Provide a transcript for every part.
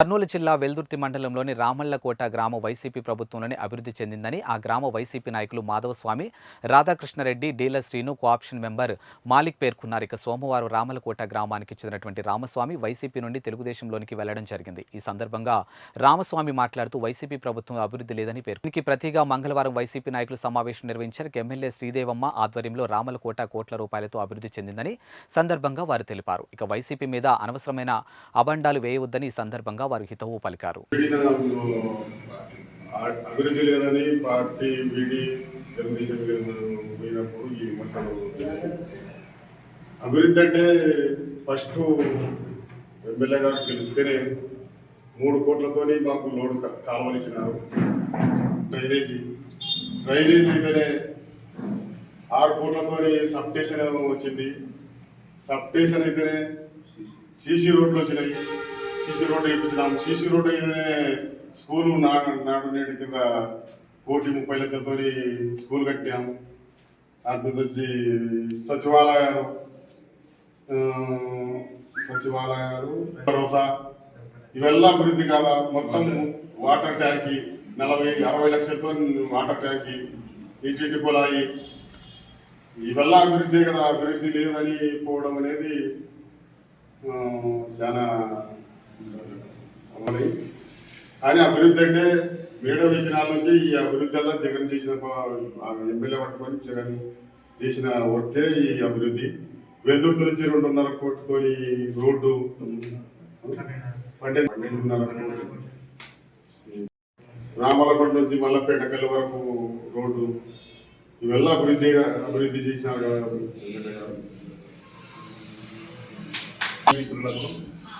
కర్నూలు జిల్లా వెల్దుర్తి మండలంలోని రామళ్ళకోట గ్రామ వైసీపీ ప్రభుత్వంలోనే అభివృద్ధి చెందిందని ఆ గ్రామ వైసీపీ నాయకులు Madhavaswamy Radhakrishna Reddy dealer Srinu co-option member Malik పేర్కొన్నారు. ఇక సోమవారం రామలకోట గ్రామానికి చెందినటువంటి రామస్వామి వైసీపీ నుండి తెలుగుదేశంలోనికి వెళ్ళడం జరిగింది. ఈ సందర్భంగా రామస్వామి మాట్లాడుతూ వైసీపీ ప్రభుత్వం అభివృద్ధి లేదని పేర్కొనికి ప్రతిగా మంగళవారం వైసీపీ నాయకులు సమావేశం నిర్వహించారు. ఎమ్మెల్యే శ్రీదేవమ్మ ఆధ్వర్యంలో రామలకోట కోట్ల రూపాయలతో అభివృద్ధి చెందిందని సందర్భంగా వారు తెలిపారు. ఇక వైసీపీ మీద అనవసరమైన అబండాలు వేయవద్దని ఈ సందర్భంగా వారు హితవు పలికారు. అభివృద్ధి లేదని పార్టీ వీడి తెలుగుదేశం పోయినప్పుడు ఈ విమర్శలు అభివృద్ధి అంటే ఫస్ట్ ఎమ్మెల్యే గారు గెలిస్తేనే మూడు కోట్లతోని మాకు లోడ్ కా- కాలువలు ఇచ్చినారు. డ్రైనేజీ డ్రైనేజీ అయితేనే ఆరు కోట్లతోని సబ్ స్టేషన్ వచ్చింది. సబ్ స్టేషన్ అయితేనే సీసీ రోడ్లు వచ్చినాయి. సీసీ రోడ్డు వేయించినాం. సీసీ రోడ్డు అయితేనే స్కూలు నాడు నాడు నేడు కింద కోటి ముప్పై లక్షలతో స్కూల్ కట్టినాము అటు వచ్చి సచివాలయాలు సచివాలయాలు భరోసా ఇవెల్లా అభివృద్ధి కాదా మొత్తం వాటర్ ట్యాంకి నలభై అరవై లక్షలతో వాటర్ ట్యాంకి ఇంటింటి కులాయి ఇవల్ల అభివృద్ధి కదా అభివృద్ధి లేదని పోవడం అనేది చాలా అమలు కానీ అభివృద్ధి అంటే మేడో విత్తనాల నుంచి ఈ అభివృద్ధి అలా జగన్ చేసిన ఎమ్మెల్యే పట్టుకొని జగన్ చేసిన వర్కే ఈ అభివృద్ధి. వెల్దుర్తి నుంచి రెండున్నర కోటితో రోడ్డు. పన్నెండు పన్నెండున్నర కోట్లు. రామలకోట నుంచి మల్లపేటకల్ వరకు రోడ్డు. ఇవెల్లా అభివృద్ధిగా అభివృద్ధి చేసినారు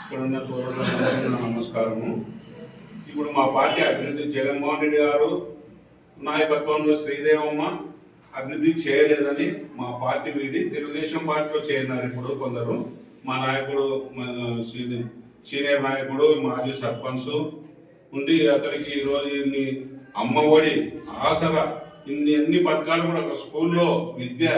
ఇక్కడ ఉన్న సోదరులకు నమస్కారము. ఇప్పుడు మా పార్టీ అభివృద్ధి జగన్మోహన్ రెడ్డి గారు నాయకత్వంలో శ్రీదేవమ్మ అభివృద్ధి చేయలేదని మా పార్టీ వీడి తెలుగుదేశం పార్టీలో చేరినారు ఇప్పుడు కొందరు. మా నాయకుడు సీనియర్ నాయకుడు మాజీ సర్పంచ్ ఉండి అతనికి ఈరోజు ఇన్ని అమ్మఒడి ఆసర ఇన్ని అన్ని పథకాలు కూడా ఒక స్కూల్లో విద్య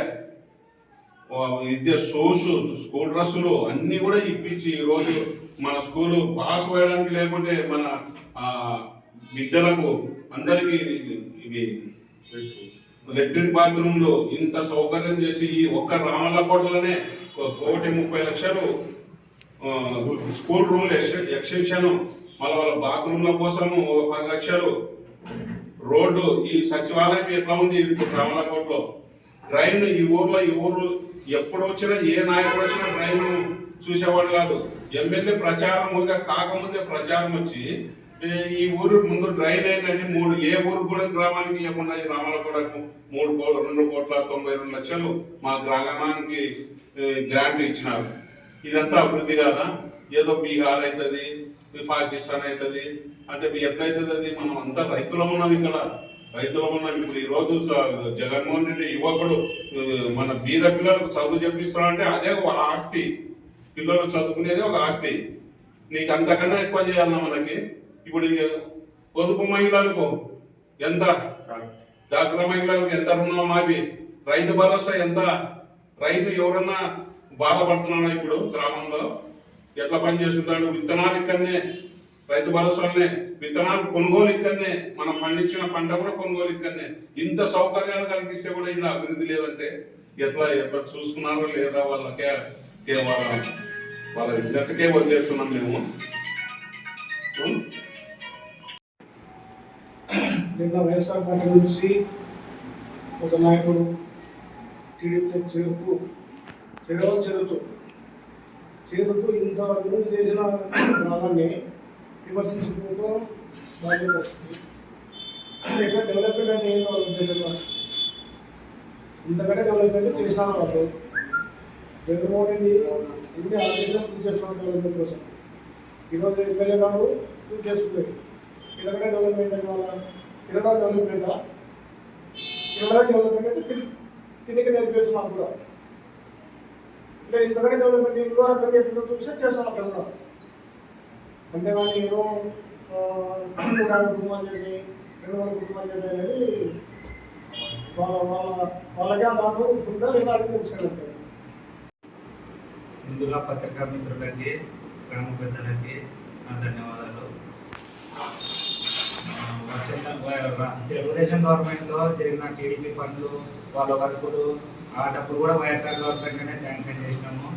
విద్య షూస్ స్కూల్ డ్రెస్సులు అన్నీ కూడా ఇప్పించి ఈ రోజు మన స్కూలు పాస్ పోయడానికి లేకుంటే మన బిడ్డలకు అందరికీ ఇవి లెట్రిన్ బాత్రూంలు ఇంత సౌకర్యం చేసి ఈ ఒక్క రామలకోటలోనే ఒక కోటి ముప్పై లక్షలు స్కూల్ రూమ్ ఎక్స్టెన్షన్ మళ్ళీ వాళ్ళ బాత్రూమ్ల కోసము ఒక పది లక్షలు. రోడ్డు ఈ సచివాలయం ఎట్లా ఉంది ఇప్పుడు రామలకోటలో డ్రైన్ ఈ ఊర్లో ఈ ఊరు ఎప్పుడు వచ్చినా ఏ నాయకుడు వచ్చినా డ్రైన్ చూసేవాడు కాదు. ఎమ్మెల్యే ప్రచారం ముందుగా కాకముందే ప్రచారం వచ్చి ఈ ఊరు ముందు డ్రైన్ అయిందని మూడు ఏ ఊరు కూడా గ్రామానికి ఇవ్వకుండా ఈ కూడా మూడు కోట్ల రెండు కోట్ల తొంభై రెండు లక్షలు మా గ్రామానికి గ్రాంట్ ఇచ్చినారు. ఇదంతా అభివృద్ధి కాదా? ఏదో బీహార్ అవుతుంది పాకిస్తాన్ అవుతుంది అంటే ఎట్లయితుంది అది? మనం అంతా రైతులం ఉన్నాం ఇక్కడ. రైతులం ఉన్నాం. ఇప్పుడు ఈరోజు జగన్మోహన్ రెడ్డి యువకుడు మన బీద పిల్లలకు చదువు చెప్పిస్తున్నాడంటే అదే ఒక ఆస్తి. పిల్లలు చదువుకునేది ఒక ఆస్తి. నీకు అంతకన్నా ఎక్కువ చేయాలన్నా మనకి. ఇప్పుడు పొదుపు మహిళలకు ఎంత? డాక్టర్ మహిళలకు ఎంత రుణం మావి రైతు భరోసా ఎంత? రైతు ఎవరన్నా బాధపడుతున్నాడా ఇప్పుడు గ్రామంలో? ఎట్లా పని చేస్తుంటాడు? విత్తనాలు ఇక్కడనే రైతు భరోసాలనే విత్తనాలు కొనుగోలు ఇక్కడనే మనం పండించిన పంట కూడా కొనుగోలు ఇక్కడనే. ఇంత సౌకర్యాలు కల్పిస్తే కూడా ఇంత అభివృద్ధి లేదంటే ఎట్లా ఎట్లా చూసుకున్నారో లేదా వాళ్ళకే కేవలం వాళ్ళ వాళ్ళ విజ్ఞతకే వదిలేస్తున్నాం మేము. నిన్న వైఎస్ఆర్ పార్టీ నుంచి ఒక నాయకుడు టీడీపీలో చేరుతూ చేరవ చేరుతూ చేరుతూ ఇంత అభివృద్ధి చేసిన గ్రామాన్ని విమర్శించుకుంటూ బాధ్యత వస్తుంది. ఇక్కడ డెవలప్మెంట్ అంటే ఏందో వాళ్ళ ఉద్దేశంలో ఇంతకంటే డెవలప్మెంట్ చేసిన వాళ్ళు. జగన్మోహన్ రెడ్డి అన్ని ఆదేశాలు పూర్తి చేస్తున్నారు డెవలప్మెంట్ కోసం. ఈరోజు ఎమ్మెల్యే గారు పూజ చేస్తుంది తినకనే డెవలప్మెంట్ కావాలా వాళ్ళ డెవలప్మెంటా? తినడం డెవలప్మెంట్ అంటే తిని తినికి నేర్పించు కూడా. ఇంకా ఇంతకనే డెవలప్మెంట్ ఇంకో రకంగా ఎట్లా చూస్తే చేస్తాం అక్కడ కూడా. అంతేగాని ఏదో ఆ, నూట యాభై కుటుంబాలు జరిగి రెండు వందల కుటుంబాలు జరిగి అనేది వాళ్ళ వాళ్ళ వాళ్ళకే అంత అనుభవం ఉంటుందా లేదా అడిగి తెలుసుకున్నట్టు ముందుగా పత్రికా మిత్రులకి గ్రామ పెద్దలకి నా ధన్యవాదాలు. తెలుగుదేశం గవర్నమెంట్లో జరిగిన టీడీపీ పనులు వాళ్ళ వర్కులు ఆటప్పుడు కూడా వైఎస్ఆర్ గవర్నమెంట్లోనే శాంక్షన్ చేసినాము.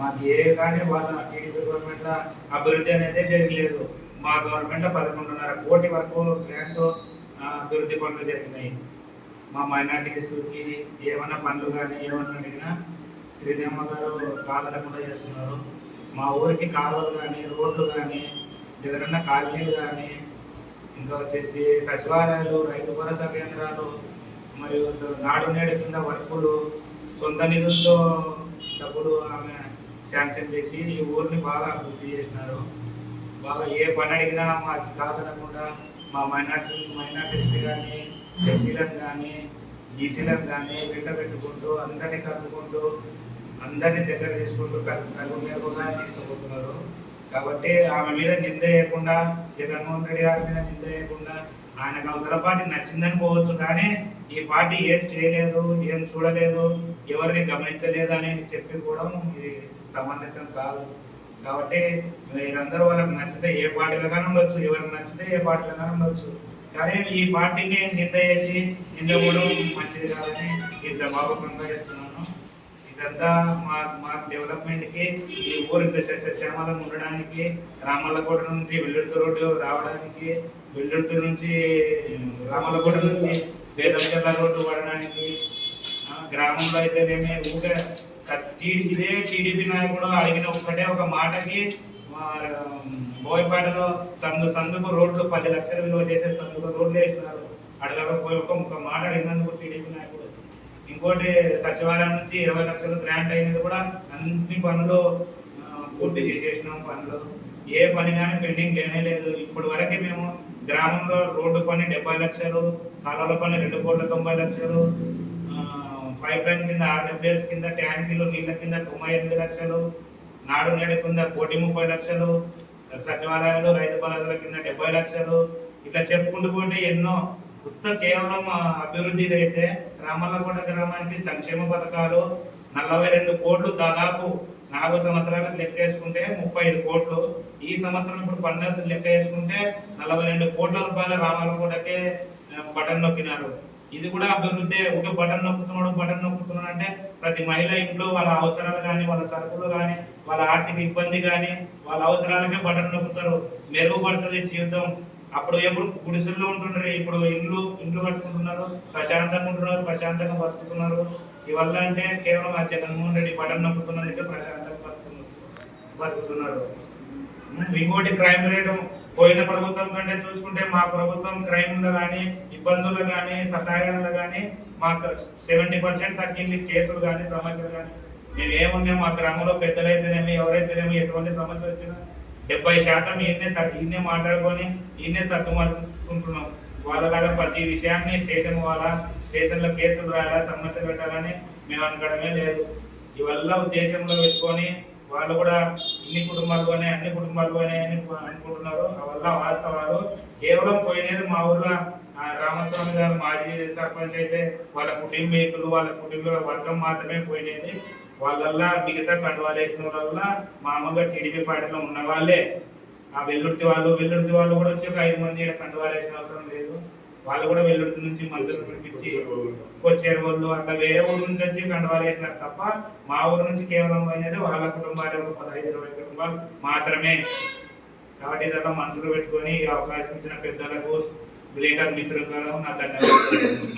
మాకు ఏ కానీ వాళ్ళ టీడీపీ గవర్నమెంట్ అభివృద్ధి అనేది జరగలేదు. మా గవర్నమెంట్లో పదకొండున్నర కోటి వరకు గ్రాంట్ అభివృద్ధి పనులు జరిగినాయి. మా మైనార్టీస్కి ఏమైనా పనులు కానీ ఏమన్నా అడిగినా శ్రీదేమ్మ గారు కాదనకుండా చేస్తున్నారు. మా ఊరికి కాలువలు కానీ రోడ్లు కానీ ఎదురన్నా కాలనీలు కానీ ఇంకా వచ్చేసి సచివాలయాలు రైతు భరోసా కేంద్రాలు మరియు నాడు నేడు కింద వర్కులు సొంత నిధులతో డబ్బులు ఆమె శాంక్షన్ చేసి ఈ ఊరిని బాగా అభివృద్ధి చేసినారు. బాగా ఏ పని అడిగినా మాకు కాదనకుండా మా మైనార్టీ మైనార్టీస్ని కానీ ఎస్సీలను కానీ బీసీలను కానీ వెంట పెట్టుకుంటూ అందరినీ కలుపుకుంటూ అందరినీ దగ్గర తీసుకుంటూ కలు కలుగు మీదుగా తీసుకుపోతున్నారు. కాబట్టి ఆమె మీద నింద వేయకుండా జగన్మోహన్ రెడ్డి గారి మీద నింద వేయకుండా ఆయనకు అవతల పార్టీ నచ్చిందని పోవచ్చు కానీ ఈ పార్టీ ఏం చేయలేదు ఏం చూడలేదు ఎవరిని గమనించలేదు అని చెప్పి కూడా ఇది సమన్వితం కాదు. కాబట్టి మీరందరూ వాళ్ళకి నచ్చితే ఏ పార్టీలో కానీ ఉండొచ్చు ఎవరికి నచ్చితే ఏ పార్టీలో కానీ ఉండొచ్చు. కానీ ఈ పార్టీని నింద చేసి నింద కూడా మంచిది కాదని ఈ సభాపకంగా చెప్తున్నాను. ఇదంతా మా మా డెవలప్మెంట్కి ఈ ఊరి శ్రమలం ఉండడానికి రామల్లకోట నుంచి వెల్లుడితో రోడ్డు రావడానికి వెల్లుడితో నుంచి రామల్లకోట నుంచి వేదంచర్ల రోడ్డు పడడానికి గ్రామంలో అయితేనేమి ఊరే టీ- ఇదే టీడీపీ నాయకుడు అడిగిన ఒక్కటే ఒక మాటకి మా బోయపాటలో సందు సందుకు రోడ్లు పది లక్షలు విలువ చేసే సందుకు రోడ్లు వేసినారు అడగకపోయి ఒక ఒక మాట అడిగినందుకు టీడీపీ నాయకుడు ఇంకోటి సచివాలయం నుంచి ఇరవై లక్షలు గ్రాంట్ అయినది కూడా అన్ని పనులు పూర్తి చేసేసినాం పనులు. ఏ పని కానీ పెండింగ్ లేనే లేదు. ఇప్పటి వరకు మేము గ్రామంలో రోడ్డు పని డెబ్బై లక్షలు కాలువల పని రెండు కోట్ల తొంభై లక్షలు పైప్ లైన్ కింద ఆర్డబ్ల్యూఎస్ కింద ట్యాంకీలు నీళ్ళ కింద తొంభై ఎనిమిది లక్షలు నాడు నేడు కింద కోటి ముప్పై లక్షలు సచివాలయాలు రైతు బలాల కింద డెబ్బై లక్షలు ఇట్లా చెప్పుకుంటూ పోతే ఎన్నో ఉత్త కేవలం అభివృద్ధి అయితే రామల్లకోట గ్రామానికి సంక్షేమ పథకాలు నలభై రెండు కోట్లు దాదాపు నాలుగు సంవత్సరాలకు లెక్క వేసుకుంటే ముప్పై ఐదు కోట్లు. ఈ సంవత్సరం ఇప్పుడు పన్నెండు లెక్క వేసుకుంటే నలభై రెండు కోట్ల రూపాయల రామల్లకోటకే బటన్ నొక్కినారు. ఇది కూడా అభివృద్ధి ఒక బటన్ నొక్కుతున్నాడు బటన్ నొక్కుతున్నాడు అంటే ప్రతి మహిళ ఇంట్లో వాళ్ళ అవసరాలు కానీ వాళ్ళ సరుకులు కానీ వాళ్ళ ఆర్థిక ఇబ్బంది కానీ వాళ్ళ అవసరాలకే బటన్ నొక్కుతారు. మెరుగుపడుతుంది జీవితం. అప్పుడు ఎప్పుడు గుడిసెల్లో ఉంటున్నారు ఇప్పుడు ఇండ్లు ఇండ్లు కట్టుకుంటున్నారు ప్రశాంతంగా ఉంటున్నారు ప్రశాంతంగా బతుకుతున్నారు. ఇవల్ల అంటే కేవలం ఆ జగన్మోహన్ రెడ్డి బటన్ నొక్కుతున్నారు అయితే ప్రశాంతంగా బతుకుతున్నారు. బతుకుతున్నారు ఇంకోటి క్రైమ్ రేటు. పోయిన ప్రభుత్వం కంటే చూసుకుంటే మా ప్రభుత్వం క్రైమ్లో కానీ ఇబ్బందులు కానీ సతాయాలు కానీ మాకు సెవెంటీ పర్సెంట్ తగ్గింది కేసులు కానీ సమస్యలు కానీ. మేము ఏమున్నాం మా గ్రామంలో పెద్దలైతేనేమి ఎవరైతేనేమి ఎటువంటి సమస్య వచ్చినా డెబ్బై శాతం ఈయనే ఈయనే మాట్లాడుకొని ఈయనే సర్దుమనుకుంటున్నాం వాళ్ళలాగా ప్రతి విషయాన్ని స్టేషన్ వాళ్ళ స్టేషన్లో కేసులు రాయాలా సమస్యలు పెట్టాలని మేము అనుకోవడమే లేదు. ఇవల్ల ఉద్దేశంలో పెట్టుకొని వాళ్ళు కూడా ఇన్ని కుటుంబాలు అన్ని కుటుంబాలుగానే అని అనుకుంటున్నారు. వల్ల వాస్తవాలు కేవలం పోయినది మా ఊర్లో రామస్వామి గారు మాజీ సర్పంచ్ అయితే వాళ్ళ కుటుంబీకులు వాళ్ళ కుటుంబ వర్గం మాత్రమే పోయినది. వాళ్ళల్లా మిగతా కండువాలేసిన మా అమ్మగారు టీడీపీ పార్టీలో ఉన్న వాళ్ళే. ఆ వెల్లుర్తి వాళ్ళు వెల్లుర్తి వాళ్ళు కూడా వచ్చి ఒక ఐదు మంది ఇక్కడ కండువాలేసిన అవసరం లేదు. వాళ్ళు కూడా వెల్లుర్తి నుంచి మంత్రులు పిలిపించి వచ్చేరు వాళ్ళు అట్లా వేరే ఊరు నుంచి వచ్చి కండువాలేసినారు తప్ప మా ఊరు నుంచి కేవలం పోయినది వాళ్ళ కుటుంబాలు ఒక పదహైదు ఇరవై కుటుంబాలు మాత్రమే. కాబట్టి ఇదంతా మనసులో పెట్టుకొని ఈ అవకాశం ఇచ్చిన పెద్దలకు విలేకరు మిత్రులకు నా ధన్యవాదాలు.